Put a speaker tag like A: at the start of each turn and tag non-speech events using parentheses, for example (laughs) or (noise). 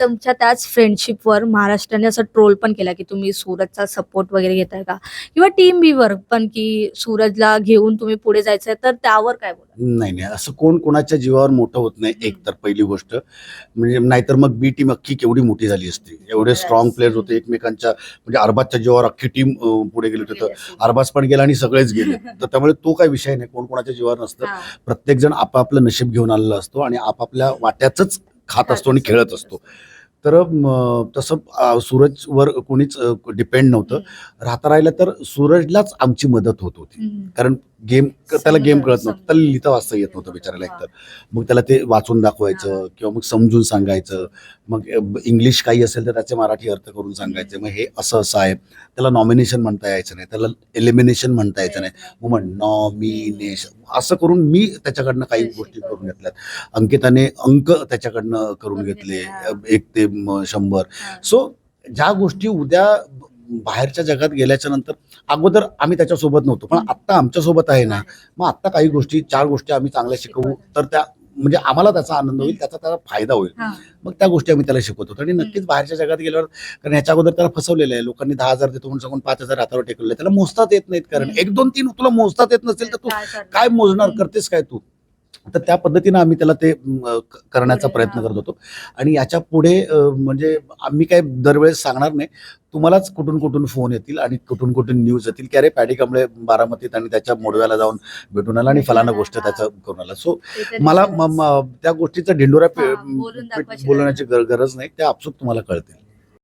A: तुमच्या त्याच फ्रेंडशिपवर महाराष्ट्राने असं ट्रोल पण केला की तुम्ही सूरजचा सपोर्ट वगैरे घेताय का? किंवा टीम बी वर पण की सूरजला घेऊन तुम्ही पुढे जायचंय तर त्यावर काय बोला
B: नाही नाही. असं कोण कोणाच्या जीवावर मोठं होत नाही एक तर पहिली गोष्ट. म्हणजे नाहीतर मग बी टीम अख्खी केवढी मोठी झाली असती. एवढे स्ट्रॉंग प्लेयर्स होते एकमेकांच्या. म्हणजे अरबाजच्या जीवावर अख्खी टीम पुढे गेली होती. तर अरबाज पण गेला आणि सगळेच गेले. (laughs) तर त्यामुळे तो काही विषय नाही. कोण कोणाच्या जीवावर नसतं.
A: हा.
B: प्रत्येक जण आपापलं नशीब घेऊन आलेला असतो आणि आपापल्या वाट्याच खात असतो आणि खेळत असतो. तर तसं सूरजवर कोणीच डिपेंड नव्हतं. राहता राहिलं तर सूरजलाच आमची मदत होत होती. कारण गेम त्याला गेम कळत नव्हतं. त्याला लिहिता वाचता येत नव्हतं बिचारायला एकतर. मग त्याला ते वाचून दाखवायचं किंवा मग समजून सांगायचं. मग इंग्लिश काही असेल तर त्याचे मराठी अर्थ करून सांगायचे. मग हे असं असं आहे. त्याला नॉमिनेशन म्हणता यायचं नाही. त्याला एलिमिनेशन म्हणता यायचं नाही. मग म्हण नॉमिनेशन असं करून मी त्याच्याकडनं काही गोष्टी करून घेतल्यात. अंकिताने अंक त्याच्याकडनं करून घेतले. एक ते शंभर. सो ज्या गोष्टी उद्या बाहेरच्या जगात गेल्याच्यानंतर अगोदर आम्ही त्याच्यासोबत नव्हतो. पण आत्ता आमच्यासोबत आहे ना मग आत्ता काही गोष्टी चार गोष्टी आम्ही चांगल्या शिकवू तर त्या म्हणजे आम्हाला त्याचा आनंद होईल त्याचा त्याचा फायदा होईल. मग त्या गोष्टी आम्ही त्याला शिकवत आणि नक्कीच बाहेरच्या जगात गेल्यावर कारण ह्याच्या अगोदर त्याला फसवलेलं आहे. लोकांनी दहा हजार देतो म्हणून सांगून पाच हजार हातावर टेकवले त्याला मोजतात येत नाहीत कारण. एक दोन तीन तुला मोजतात येत नसेल तर तू
A: काय
B: मोजणार. करतेस काय तू? तर त्या पद्धतीनं आम्ही त्याला ते करण्याचा प्रयत्न. करत होतो. आणि याच्यापुढे म्हणजे आम्ही काय दरवेळेस सांगणार नाही. तुम्हालाच कुठून कुठून फोन येतील आणि कुठून कुठून न्यूज येतील. की अरे पॅडी कांबळे बारामतीत आणि त्याच्या मोडव्याला जाऊन भेटून आला आणि फलाना गोष्ट. त्याचा करून आला. सो मला त्या गोष्टीचा ढिंडोरा गर- गरज नाही. त्या आपसूक तुम्हाला कळतील.